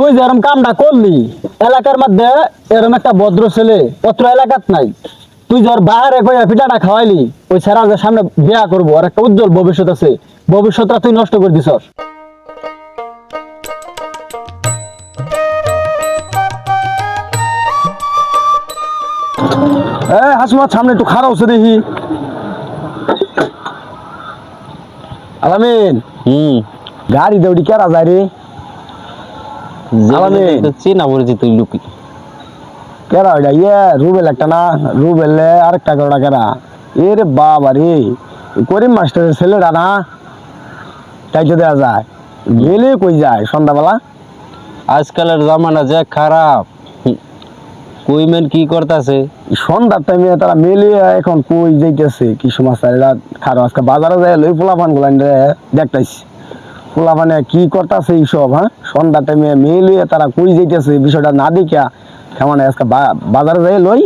তুই যে এরম কামটা করলি এলাকার মধ্যে এরম একটা ভদ্র ছেলে অত্র এলাকাত নাই। তুই ওর বাইরে কইয়া পিঠাটা খাওয়াইলি ওই ছেড়া যে সামনে বিয়া করব আর একটা উজ্জ্বল ভবিষ্যৎ আছে। ভবিষ্যৎটা তুই নষ্ট করে দিছস। এ হাসমা সামনে একটু খারাপ হচ্ছে দেখি। আলামিন হুম। গাড়ি দৌড়ি কেরা যায় রে। চিনা পড়েছি তুই লুকি। কেরা ওইটা ইয়ে রুবেল একটা না? রুবেল আরেকটা কেরা কেরা? এ রে বাবা রে। করিম মাস্টারের ছেলেটা না? তাই তো দেওয়া যায়। গেলে কই যায় সন্ধ্যাবেলা? আজকালের জামানা যে খারাপ। কইমেন কি করতেছে? সন্ধ্যার টাইমে তারা মেলে এখন কই যাইতেছে? কি এরা খারাপ। আজকে বাজারে যায় লই পোলাপান গুলান রে দেখতাইছি পোলাপানে কি করতেছে এইসব হ্যাঁ? সন্ধ্যার টাইমে মেলে তারা কই যাইতেছে বিষয়টা না দেখিয়া কেমন আজকে বাজারে যাই লই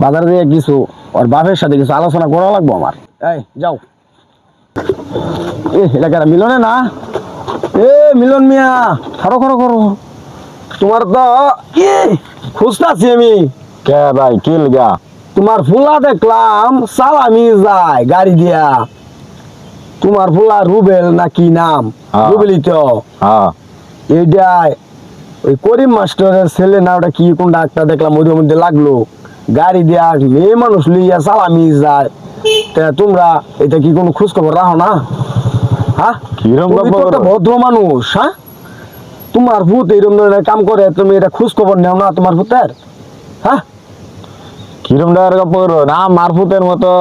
বাজারে যাই কিছু ওর বাপের সাথে কিছু আলোচনা করা লাগবো আমার। এই যাও। এ এটা কেরা মিলনে না? এ মিলন মিয়া খারো খারো করো তোমার তো কি? খুঁজতাছি আমি। কে ভাই কি লগা? তোমার ফুলা দেখলাম সালামি যায় গাড়ি দিয়া। তোমার ফুলা রুবেল না কি নাম? হ্যাঁ। রুবেলই তো। হ্যাঁ। এইটাই। ওই করিম মাস্টারের ছেলে না ওটা কি কোনটা একটা দেখলাম ওই মধ্যে লাগল। গাড়ি দিয়া মেয়ে মানুষ লইয়া সালামি যায়। তা তোমরা এটা কি কোনো খোঁজ খবর রাখো না? হ্যাঁ? ভদ্র মানুষ হ্যাঁ? তোমার ভূত এইরকম ধরনের কাম করে তুমি এটা খোঁজ খবর নেও না তোমার ভূতের হ্যাঁ? কিরম ডার কাপড় না মারফুতের মতো।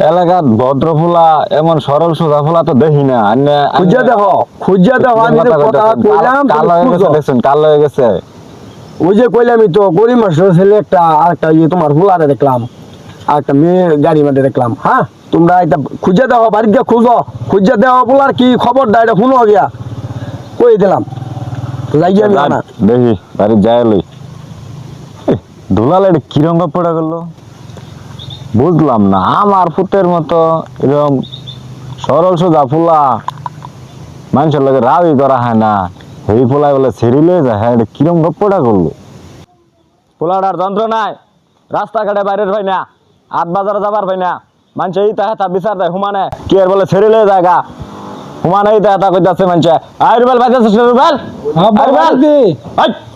এলাকার ভদ্র ফুলা এমন সরল সোজা ফুলা তো দেখি না। খুঁজা দেখো খুঁজা দেখো আমি কথা কইলাম কাল- হয়ে গেছে দেখছেন কাল হয়ে গেছে। ওই যে কইলামই তো মাস্টার ছেলে একটা আর একটা ইয়ে তোমার ফুলারে দেখলাম মেয়ে গাড়ির মধ্যে দেখলাম হ্যাঁ? তোমরা এটা খুঁজে দেওয়া বাড়িতে গিয়ে খুঁজো খুঁজে দেওয়া ফুলার কি খবর দা এটা শুনো গিয়া। কই দিলাম। যাই আমি আনা। দেখি বাড়ি যায় লই। ধুলালে কিরম কাপড়া করল বুঝলাম না। আমার ফুটের মতো এরকম সরল সোজা ফুলা মানুষের লোকে রাবি করা হয় না। এই ফুলাই বলে ছেড়িলে যায়। হ্যাঁ এটা কিরম গপ্পটা করল? ফুলাটার যন্ত্র নাই। রাস্তাঘাটে বাইরের হয় না। আট বাজারে যাবার হয় না। মানুষ এই তাহে তা বিচার দেয় হুমানে। কি আর বলে ছেড়িলে জায়গা হুমানে এই তাহে তা কইতাছে মানুষ। আই রুবেল বাইতাছে রুবেল? রুবেল?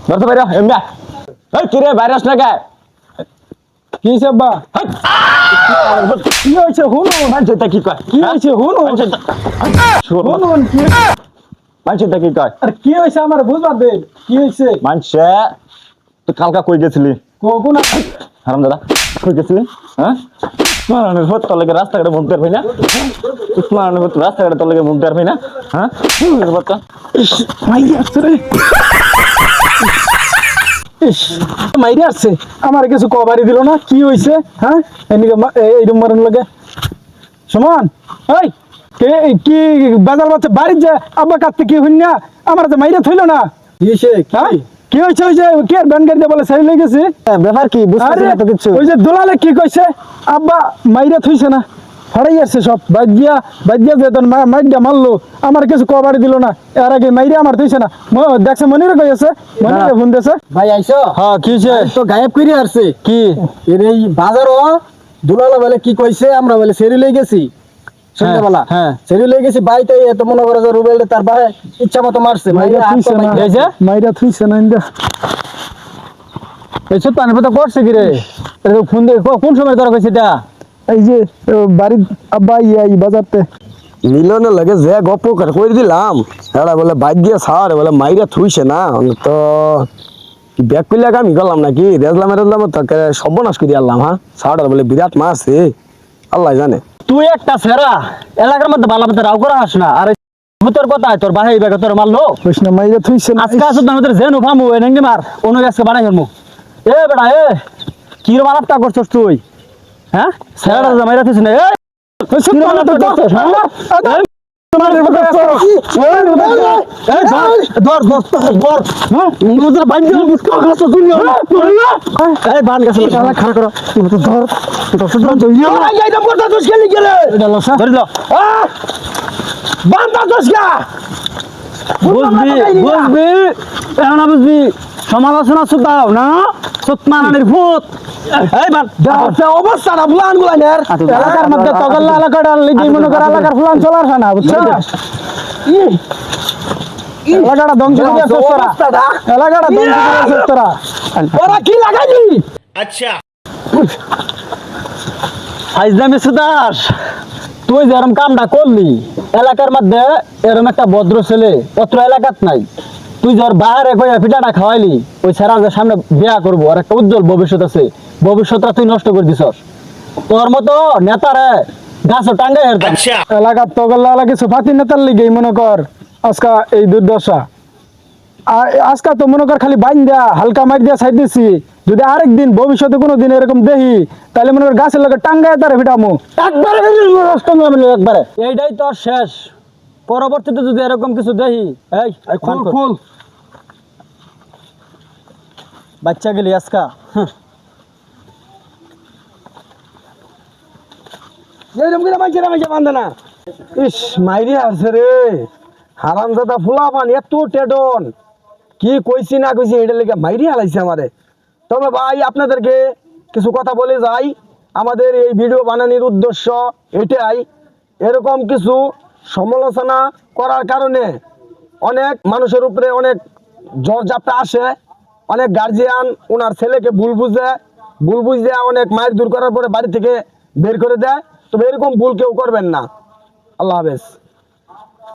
ধরতে বাইরে এমবা এই কিরে ভাইরাস না কে কি সেবা কি হয়েছে? মানুষ এটা কি কয়? কি হয়েছে? শুনো শুনুন কি মানুষ কি কয়? আর কি হয়েছে আমার বুঝবা দে? কি হয়েছে? তুই কালকা কই গেছিলি? কোন হারাম দাদা কই গেছিলি? হ্যাঁ? উসমানের ভোট তোর লাগে রাস্তাঘাটে মুখ দেওয়ার না? উসমানের ভোট রাস্তাঘাটে তোর লাগে মুখ দেওয়ার না? হ্যাঁ? আসছে রে ইস মাইরে আসছে আমার কিছু কবারি দিল না কি হইছে হ্যাঁ? এইরকম মারণ লাগে। সমান কে কি বাজার বাচ্চা বাড়ির যে আব্বা কাটতে কি হইন না? আমার যে মাইরে থইল না। কি হয়েছে হ্যাঁ? কি হয়েছে ওই যে কে আর ব্যান গাড়ি দিয়ে বলে সাইড লেগে গেছে? ব্যাপার কি? বুঝতেছি আরে না তো কিছু। ওই যে দোলালে কি কইছে? আব্বা মাইরে থইছে না। ফড়াই আসছে সব। বাজিয়া বাজিয়া যে তোর মা মাইরটা মারলো আমার কিছু কবাড়ি দিল না। এর আগে মাইরে আমার থইছে না। দেখছে মনিরে কইছে মনিরে ফোন দিছে? ভাই আইসো? হ্যাঁ কি তো গায়েব করে আসছে। কি? এর এই বাজারও দুলালা বলে কি কইছে আমরা বলে সেরি লই গেছি। সন্ধ্যাবেলা। হ্যাঁ। সেরি লই গেছি বাইতে এত মনে করে যে রুবেল তার ভাই ইচ্ছা মতো মারছে। মাইরা পা না। বাইন্ধা- এই যে মাইরা থইছে না ইন্দা। এই ছোট পানি পাতা করছে কি রে? ফোন দিয়ে কোন সময় তোরা কইছে এটা? এই যে বাড়ির আব্বা ইয়া এই বাজারতে। মিলনের লাগে যে গপ করে কই দিলাম এরা বলে বাইক দিয়ে সার বলে মাইরা থুইছে না তো কি ব্যাগ কইলে আমি গেলাম নাকি? রেজলাম রেজলাম তো সর্বনাশ করে আনলাম হ্যাঁ? সারটা বলে বিরাট মারছে আল্লাহ জানে। তুই একটা সেরা এলাকার মধ্যে ভালো মতো রাও করা হাস না। আর ভূতের কথা তোর বাহে এই ব্যাগে তোর মারলো কৃষ্ণ মাইরা থুইছে আজকে আসো না আমাদের জেনু ফামু এ মার অনু আজকে বানাই হলমু এ বেটা এ কি রকম আলাপটা করছস তুই? হ্যাঁ সেরা জামাইরা তুই না হ্যাঁ? হ্যাঁ? হ্যাঁ? ইয়া। বুঝবি বুঝবি এখন বুঝবি সমালোচনা শুধাও না। সুতমানের ভূত। এই বান ফুলান গুলানের এলাকার মধ্যে তগল্লা এলাকাটা লিখি মনে করে এলাকার ফুলান চলার না বুঝছ? এলাকাটা ধ্বংস করে দিয়েছে তোরা অবস্থাটা এলাকাটা ধ্বংস করে তোরা ওরা কি লাগাইলি? ফাইজলামি সুদাস তুই যেরকম কামটা করলি এলাকার মধ্যে এরম একটা ভদ্র ছেলে অত্র এলাকাত নাই। তুই যার বাইরে কইয়া পিঠাটা খাওয়াইলি ওই ছেড়া সামনে বিয়া করব আর একটা উজ্জ্বল ভবিষ্যৎ আছে। ভবিষ্যৎটা তুই নষ্ট করে দিছস। তোর মতো নেতারে গাছ টাঙ্গে হেরতাম। এলাকার তগল্লা এলাকা কিছু ফাতি নেতার লিগে মনে কর আজকা এই দুর্দশা। আর আজকাল তো মনে কর খালি বাইন দেয়া হালকা মার দিয়া সাইড দিছি। যদি আরেক দিন ভবিষ্যতে কোনো দিন এরকম দেখি তাহলে মনে কর গাছের লোকের টাঙ্গায় তারে ভিটামো একবারে একবারে। এইটাই তোর শেষ। পরবর্তীতে যদি এরকম কিছু দেখি এই খুল। খুল। বাচ্চা গেলি আজকা। এরকম করে মাইছে রে ইস, মাইরি আসছে রে। হারাম দাদা ফুলা পান এত টেডন। কি কইছি না কইছি এটা লেগে মাইরি হালাইছে আমারে। তবে ভাই, আপনাদেরকে কিছু কথা বলে যাই। আমাদের এই ভিডিও বানানোর উদ্দেশ্য এটাই। এরকম কিছু সমালোচনা করার কারণে অনেক মানুষের উপরে অনেক জ্বর আসে। অনেক গার্জিয়ান ওনার ছেলেকে ভুল বুঝে ভুল বুঝে অনেক মায়ের দূর করার পরে বাড়ি থেকে বের করে দেয়। তবে এরকম ভুল কেউ করবেন না। আল্লাহ হাফেজ।